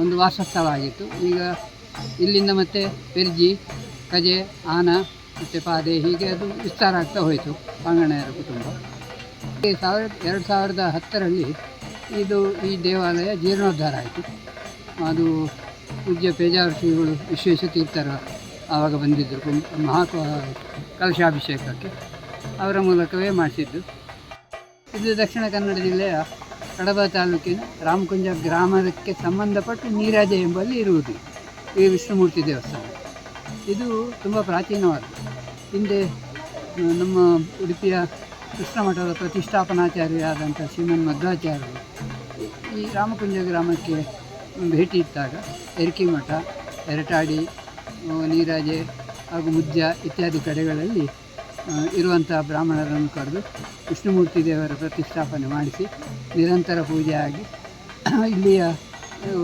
ಒಂದು ವಾಸಸ್ಥಳ ಆಗಿತ್ತು ಈಗ ಇಲ್ಲಿಂದ ಮತ್ತೆ ಪೆರ್ಜಿ, ಕಜೆ, ಆನ ಮತ್ತು ಪಾದೆ ಹೀಗೆ ಅದು ವಿಸ್ತಾರ ಆಗ್ತಾ ಹೋಯಿತು ಪಾಂಗಣ್ಣಯ್ಯರ ಕುಟುಂಬ. ಈ ಸಾವಿರದ, ಎರಡು ಸಾವಿರದ ಹತ್ತರಲ್ಲಿ ಇದು ಈ ದೇವಾಲಯ ಜೀರ್ಣೋದ್ಧಾರ ಆಯಿತು. ಅದು ಪೂಜ್ಯ ಪೇಜಾವರ ಶ್ರೀಗಳು ವಿಶ್ವೇಶ ಆವಾಗ ಬಂದಿದ್ದರು ಮಹಾ ಕಲಶಾಭಿಷೇಕಕ್ಕೆ. ಅವರ ಮೂಲಕವೇ ಮಾಡಿಸಿದ್ದು. ಇದು ದಕ್ಷಿಣ ಕನ್ನಡ ಜಿಲ್ಲೆಯ ಕಡಬ ತಾಲೂಕಿನ ರಾಮಕುಂಜ ಗ್ರಾಮಕ್ಕೆ ಸಂಬಂಧಪಟ್ಟು ನೀರಾಜೆ ಎಂಬಲ್ಲಿ ಇರುವುದು ಈ ವಿಷ್ಣುಮೂರ್ತಿ ದೇವಸ್ಥಾನ. ಇದು ತುಂಬ ಪ್ರಾಚೀನವಾದ ಹಿಂದೆ ನಮ್ಮ ಉಡುಪಿಯ ಕೃಷ್ಣ ಮಠದ ಪ್ರತಿಷ್ಠಾಪನಾಚಾರ್ಯರಾದಂಥ ಶ್ರೀಮನ್ ಮಧ್ವಾಚಾರ್ಯರು ಈ- ರಾಮಕುಂಜ ಗ್ರಾಮಕ್ಕೆ ಭೇಟಿ ಇಟ್ಟಾಗ ಎರಕಿ ಮಠ ಎರಟಾಡಿ ನೀರಾಜೆ ಹಾಗೂ ಮುಜ್ಜ ಇತ್ಯಾದಿ ಕಡೆಗಳಲ್ಲಿ ಇರುವಂಥ ಬ್ರಾಹ್ಮಣರನ್ನು ಕರೆದು ವಿಷ್ಣುಮೂರ್ತಿ ದೇವರ ಪ್ರತಿಷ್ಠಾಪನೆ ಮಾಡಿಸಿ ನಿರಂತರ ಪೂಜೆ ಆಗಿ ಇಲ್ಲಿಯ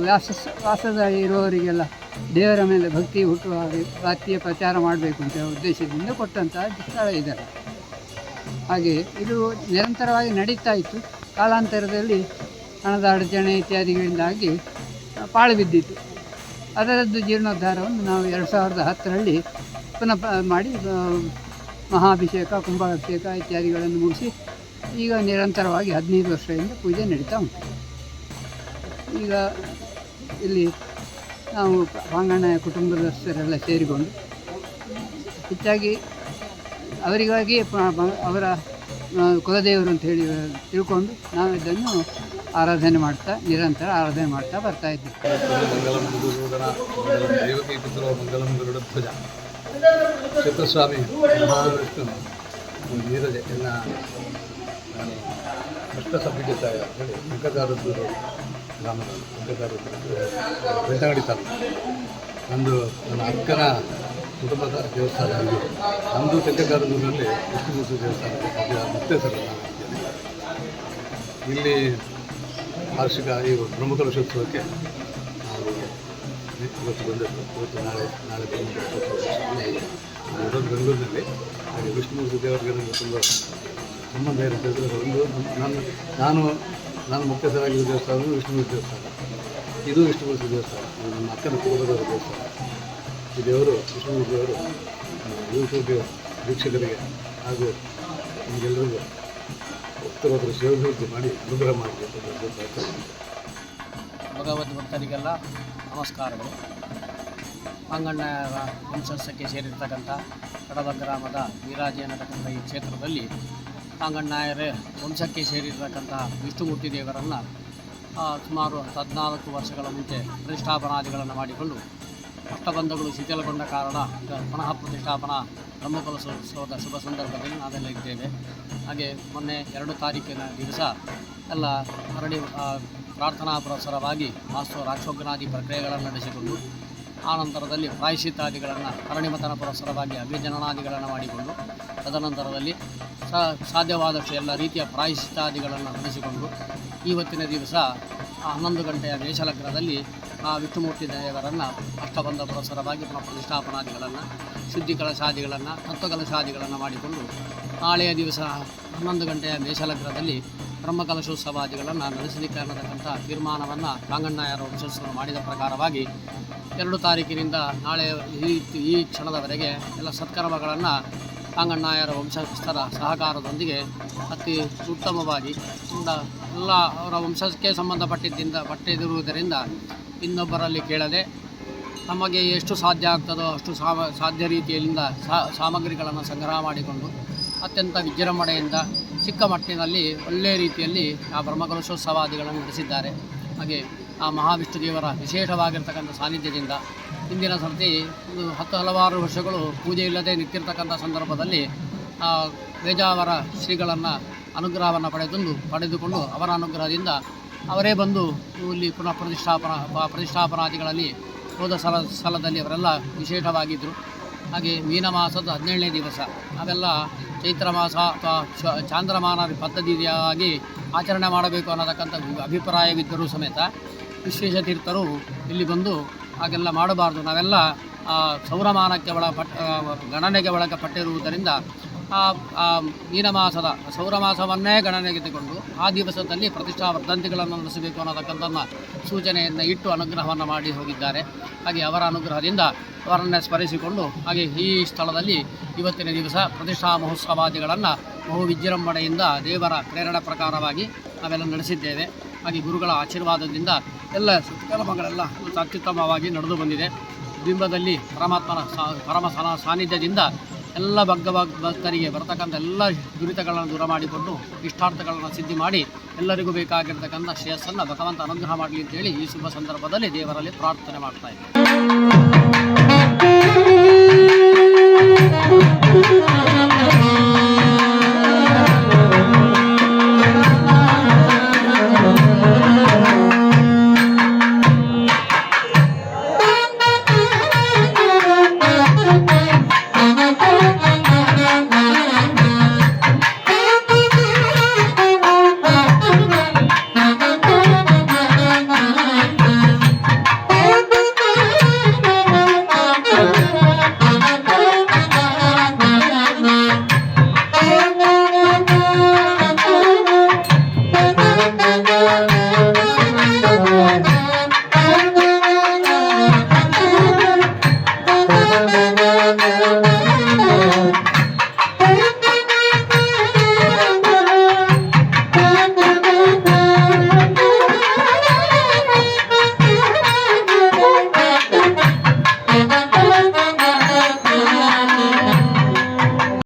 ವಾಸ, ವಾಸದ ಇರುವವರಿಗೆಲ್ಲ ದೇವರ ಮೇಲೆ ಭಕ್ತಿ ಹುಟ್ಟುವ ಹಾಗೆ ಭಕ್ತಿಯ ಪ್ರಚಾರ ಮಾಡಬೇಕು ಅಂತ ಉದ್ದೇಶದಿಂದ ಕೊಟ್ಟಂತಹ ಸ್ಥಳ ಇದೆ. ಹಾಗೆ ಇದು ನಿರಂತರವಾಗಿ ನಡೀತಾ ಇತ್ತು. ಕಾಲಾಂತರದಲ್ಲಿ ಹಣದ ಅಡಚಣೆ ಇತ್ಯಾದಿಗಳಿಂದಾಗಿ ಪಾಳು ಬಿದ್ದಿತ್ತು. ಅದರದ್ದು ಜೀರ್ಣೋದ್ಧಾರವನ್ನು ನಾವು ಎರಡು ಸಾವಿರದ ಹತ್ತರಲ್ಲಿ ಪುನಃ ಮಾಡಿ ಮಹಾಭಿಷೇಕ, ಕುಂಭಾಭಿಷೇಕ ಇತ್ಯಾದಿಗಳನ್ನು ಮುಗಿಸಿ ಈಗ ನಿರಂತರವಾಗಿ ಹದಿನೈದು ವರ್ಷದಿಂದ ಪೂಜೆ ನಡೀತಾ ಉಂಟು. ಈಗ ಇಲ್ಲಿ ನಾವು ಪ್ರಾಂಗಣ ಕುಟುಂಬದಸ್ಥರೆಲ್ಲ ಸೇರಿಕೊಂಡು ಹೆಚ್ಚಾಗಿ ಅವರಿಗಾಗಿ ಅವರ ಕುಲದೇವರು ಅಂತ ಹೇಳಿ, ತಿಳ್ಕೊಂಡು ನಾವು ಇದನ್ನು ಆರಾಧನೆ ಮಾಡ್ತಾ, ನಿರಂತರ ಆರಾಧನೆ ಮಾಡ್ತಾ ಬರ್ತಾ ಇದ್ದೀವಿ. ಚಿತ್ರಸ್ವಾಮಿ ಮಹಾವಿಷ್ಣು ನೀರಜೆ ಎನ್ನ ನಾನು ಸಭೆ ಜೊತೆ ಹೇಳಿ ದೂರು ಗ್ರಾಮದ ಅಂಕಗಾರದ್ದು ಬೆಳ್ತಂಗಡಿ ತಾಲೂಕು. ನಂದು ನನ್ನ ಅಕ್ಕನ ಕುಟುಂಬದ ದೇವಸ್ಥಾನ ಆಗಿದೆ ನಮ್ಮದು ತೆಂಕಗಾರದೂರಿನಲ್ಲಿ ವಿಷ್ಣುಮೂರ್ತಿ ದೇವಸ್ಥಾನ ಸರ್ ಇಲ್ಲಿ ವಾರ್ಷಿಕ ಈ ಬ್ರಹ್ಮಕಲಶೋತ್ಸವಕ್ಕೆ ನಾವು ಇವತ್ತು ಬಂದದ್ದು ಇವತ್ತು ನಾಳೆ ನಾಳೆ ಇರೋದು ಬೆಂಗಳೂರಿನಲ್ಲಿ. ಹಾಗೆ ವಿಷ್ಣು ದೇವರಿಗೆ ನನಗೆ ತುಂಬ ಸಂಬಂಧ ಇರುತ್ತೆ ಒಂದು ನಾನು ನಾನು ನಾನು ಮುಖ್ಯಸ್ಥರಾಗಿರೋ ದೇವಸ್ಥಾನ, ವಿಷ್ಣು ದೇವಸ್ಥಾನ. ಇದು ವಿಷ್ಣುಮೂರ್ತಿ ದೇವಸ್ಥಾನ. ನಮ್ಮ ಅಕ್ಕನ ಕುಟುಂಬದವರ ದೇವಸ್ಥಾನ. ಈ ದೇವರು ವಿಷ್ಣುಮೂರ್ತಿ ದೇವರು ಯೂಟ್ಯೂಬ್ ವೀಕ್ಷಕರಿಗೆ ಹಾಗೂ ನಿಮಗೆಲ್ಲರಿಗೂ ಉತ್ತರೋತ್ತರ ಶಿವಭಿವೃದ್ಧಿ ಮಾಡಿ, ಅನುಗ್ರಹ ಮಾಡಬೇಕು ಭಗವದ್ ಭಕ್ತರಿಗೆಲ್ಲ ನಮಸ್ಕಾರಗಳು. ಅಂಗಣ್ಣ ವಂಶಸ್ಥಕ್ಕೆ ಸೇರಿರ್ತಕ್ಕಂಥ ಕಡಬ ಗ್ರಾಮದ ವೀರಾಜಿ ಅನ್ನತಕ್ಕಂಥ ಈ ಕ್ಷೇತ್ರದಲ್ಲಿ ಅಂಗಣ್ಣಾಯರ ವಂಶಕ್ಕೆ ಸೇರಿರ್ತಕ್ಕಂಥ ವಿಷ್ಣುಮೂರ್ತಿ ದೇವರನ್ನು ಸುಮಾರು ಹದಿನಾಲ್ಕು ವರ್ಷಗಳ ಮುಂಚೆ ಪ್ರತಿಷ್ಠಾಪನಾದಿಗಳನ್ನು ಮಾಡಿಕೊಂಡು ಅಷ್ಟಬಂಧಗಳು ಶಿಥಿಲಗೊಂಡ ಕಾರಣ ಪುನಃ ಪ್ರತಿಷ್ಠಾಪನಾ ಬ್ರಹ್ಮಕಲಸೋತ್ಸವದ ಶುಭ ಸಂದರ್ಭದಲ್ಲಿ ನಾವೆಲ್ಲ ಇದ್ದೇವೆ. ಹಾಗೆ ಮೊನ್ನೆ ಎರಡು ತಾರೀಕಿನ ದಿವಸ ಎಲ್ಲ ಹರಡಿ ಪ್ರಾರ್ಥನಾ ಪುರಸ್ಸರವಾಗಿ ವಾಸ್ತು ರಾಕ್ಷೋಗ್ನಾದಿ ಪ್ರಕ್ರಿಯೆಗಳನ್ನು ನಡೆಸಿಕೊಂಡು ಆನಂತರದಲ್ಲಿ ಪ್ರಾಯಶ್ಚಿತ್ತಾದಿಗಳನ್ನು ಕರಣಿಮತನ ಪುರಸ್ಸರವಾಗಿ ಅಭಿಜನನಾದಿಗಳನ್ನು ಮಾಡಿಕೊಂಡು, ತದನಂತರದಲ್ಲಿ ಸಾಧ್ಯವಾದಷ್ಟು ಎಲ್ಲ ರೀತಿಯ ಪ್ರಾಯಶ್ಚಿತ್ತಾದಿಗಳನ್ನು ನಡೆಸಿಕೊಂಡು ಇವತ್ತಿನ ದಿವಸ ಹನ್ನೊಂದು ಗಂಟೆಯ ಮೇಷಲಗ್ನದಲ್ಲಿ ಆ ವಿಷ್ಣುಮೂರ್ತಿ ದೇವರನ್ನು ಅಷ್ಟಬಂಧ ಪುರಸ್ಸರವಾಗಿ ಪುನಃ ಪ್ರತಿಷ್ಠಾಪನಾದಿಗಳನ್ನು ಶುದ್ಧಿ ಕಲಶಾದಿಗಳನ್ನು ತತ್ವಕಲಶಾದಿಗಳನ್ನು ಮಾಡಿಕೊಂಡು, ನಾಳೆಯ ದಿವಸ ಹನ್ನೊಂದು ಗಂಟೆಯ ಮೇಷಲಗ್ನದಲ್ಲಿ ಬ್ರಹ್ಮಕಲಶೋತ್ಸವಾದಿಗಳನ್ನು ನಡೆಸಲಿಕ್ಕೆ ಅನ್ನತಕ್ಕಂಥ ತೀರ್ಮಾನವನ್ನು ಕಾಂಗಣ್ಣಯ್ಯರ ವಂಶಸ್ಥರು ಮಾಡಿದ ಪ್ರಕಾರವಾಗಿ ಎರಡು ತಾರೀಕಿನಿಂದ ನಾಳೆ ಈ ಈ ಕ್ಷಣದವರೆಗೆ ಎಲ್ಲ ಸತ್ಕರ್ಮಗಳನ್ನು ರಾಂಗಣ್ಣಯ್ಯರ ವಂಶಸ್ಥರ ಸಹಕಾರದೊಂದಿಗೆ ಅತಿ ಉತ್ತಮವಾಗಿ ಎಲ್ಲ ಅವರ ವಂಶಕ್ಕೆ ಸಂಬಂಧಪಟ್ಟಿದ್ದಿಂದ ಪಟ್ಟಿರುವುದರಿಂದ ಇನ್ನೊಬ್ಬರಲ್ಲಿ ಕೇಳದೆ ನಮಗೆ ಎಷ್ಟು ಸಾಧ್ಯ ಆಗ್ತದೋ ಅಷ್ಟು ಸಾಮ ಸಾಧ್ಯ ರೀತಿಯಲ್ಲಿಂದ ಸಾ, ಸಾಮಗ್ರಿಗಳನ್ನು ಸಂಗ್ರಹ ಮಾಡಿಕೊಂಡು ಅತ್ಯಂತ ವಿಜೃಂಭಣೆಯಿಂದ ಚಿಕ್ಕ ಮಟ್ಟಿನಲ್ಲಿ ಒಳ್ಳೆಯ ರೀತಿಯಲ್ಲಿ ಆ ಬ್ರಹ್ಮಕಲಶೋತ್ಸವಾದಿಗಳನ್ನು ನಡೆಸಿದ್ದಾರೆ. ಹಾಗೆ ಆ ಮಹಾವಿಷ್ಣು ದೇವರ ವಿಶೇಷವಾಗಿರ್ತಕ್ಕಂಥ ಸಾನ್ನಿಧ್ಯದಿಂದ ಹಿಂದಿನ ಸರ್ತಿ ಒಂದು ಹತ್ತು ಹಲವಾರು ವರ್ಷಗಳು ಪೂಜೆ ಇಲ್ಲದೆ ನಿಂತಿರ್ತಕ್ಕಂಥ ಸಂದರ್ಭದಲ್ಲಿ ಆ ವೇಜಾವರ ಶ್ರೀಗಳನ್ನು ಅನುಗ್ರಹವನ್ನು ಪಡೆದು ಪಡೆದುಕೊಂಡು ಅವರ ಅನುಗ್ರಹದಿಂದ ಅವರೇ ಬಂದು ಇಲ್ಲಿ ಪುನಃ ಪ್ರತಿಷ್ಠಾಪನಾ ಪ್ರತಿಷ್ಠಾಪನಾದಿಗಳಲ್ಲಿ ಹೋದ ಸಲ ಸ್ಥಳದಲ್ಲಿ ಅವರೆಲ್ಲ ವಿಶೇಷವಾಗಿದ್ದರು ಹಾಗೆ ಮೀನ ಮಾಸದ ಹದಿನೇಳನೇ ದಿವಸ, ಅವೆಲ್ಲ ಚೈತ್ರ ಮಾಸ ಅಥವಾ ಚಾಂದ್ರಮಾನ ಪದ್ಧತಿಯಾಗಿ ಆಚರಣೆ ಮಾಡಬೇಕು ಅನ್ನತಕ್ಕಂಥ ಅಭಿಪ್ರಾಯವಿದ್ದರೂ ಸಮೇತ ವಿಶೇಷ ತೀರ್ಥರು ಇಲ್ಲಿ ಬಂದು ಹಾಗೆಲ್ಲ ಮಾಡಬಾರ್ದು. ನಾವೆಲ್ಲ ಸೌರಮಾನಕ್ಕೆ ಒಳಪಟ್ಟ ಗಣನೆಗೆ ಒಳಗಪಟ್ಟಿರುವುದರಿಂದ ಮೀನಮಾಸದ, ಸೌರಮಾಸವನ್ನೇ ಗಣನೆಗೆ ತೆಗೆದುಕೊಂಡು ಆ ದಿವಸದಲ್ಲಿ ಪ್ರತಿಷ್ಠಾ ವರ್ಧಂತಿಗಳನ್ನು ನಡೆಸಬೇಕು ಅನ್ನೋದಕ್ಕಂಥನ್ನ ಸೂಚನೆಯನ್ನು ಇಟ್ಟು ಅನುಗ್ರಹವನ್ನು ಮಾಡಿ ಹೋಗಿದ್ದಾರೆ. ಹಾಗೆ ಅವರ ಅನುಗ್ರಹದಿಂದ ಅವರನ್ನೇ ಸ್ಮರಿಸಿಕೊಂಡು ಹಾಗೆ ಈ ಸ್ಥಳದಲ್ಲಿ ಇವತ್ತಿನ ದಿವಸ ಪ್ರತಿಷ್ಠಾ ಮಹೋತ್ಸವಾದಿಗಳನ್ನು ಬಹು ವಿಜೃಂಭಣೆಯಿಂದ ದೇವರ ಪ್ರೇರಣೆ ಪ್ರಕಾರವಾಗಿ ನಾವೆಲ್ಲ ನಡೆಸಿದ್ದೇವೆ. ಹಾಗೆ ಗುರುಗಳ ಆಶೀರ್ವಾದದಿಂದ ಎಲ್ಲ ಸತ್ಕರ್ಮಗಳೆಲ್ಲ ಅತ್ಯುತ್ತಮವಾಗಿ ನಡೆದು ಬಂದಿದೆ. ಬಿಂಬದಲ್ಲಿ ಪರಮಾತ್ಮನ ಸಾ ಪರಮ ಸನ ಸಾನ್ನಿಧ್ಯದಿಂದ ಎಲ್ಲ ಭಗ್ಗ ಭಕ್- ಭಕ್ತರಿಗೆ ಬರತಕ್ಕಂಥ ಎಲ್ಲ ದುರಿತಗಳನ್ನು ದೂರ ಮಾಡಿಕೊಂಡು, ಇಷ್ಟಾರ್ಥಗಳನ್ನು ಸಿದ್ಧಿ ಮಾಡಿ ಎಲ್ಲರಿಗೂ ಬೇಕಾಗಿರ್ತಕ್ಕಂಥ ಶ್ರೇಯಸ್ಸನ್ನು ಭಗವಂತ ಅನುಗ್ರಹ ಮಾಡಲಿ ಅಂತೇಳಿ ಈ ಶುಭ ಸಂದರ್ಭದಲ್ಲಿ ದೇವರಲ್ಲಿ ಪ್ರಾರ್ಥನೆ ಮಾಡ್ತಾ ಇದ್ದೀನಿ